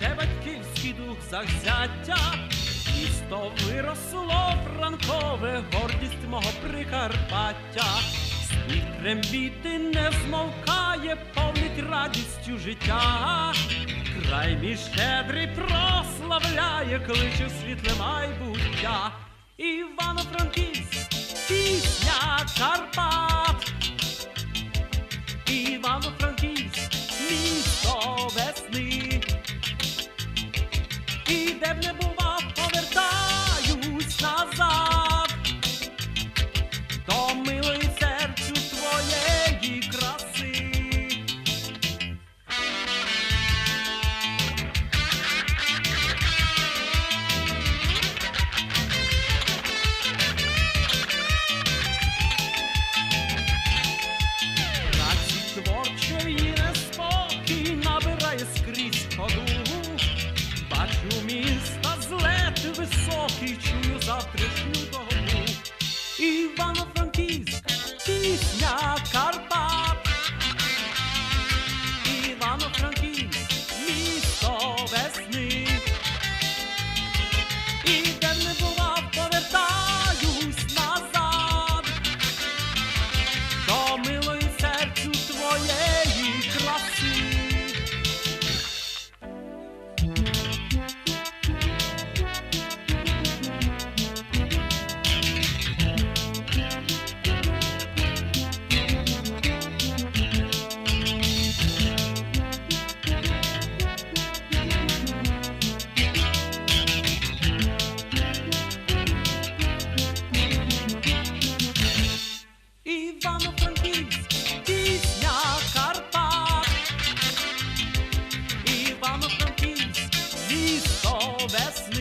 де батьківський дух завзяття. Місто виросло франкове, гордість мого Прикарпаття. Сміх трембіти не змовкає, повнить радістю життя. Край мій щедрий прославляє, кличе світле майбуття. Івано-Франківськ, І де чую завтрашню догу. Івано-Франківськ, пісня Івано-Франківськ, пісня Карпат. Івано-Франківськ, місто весна.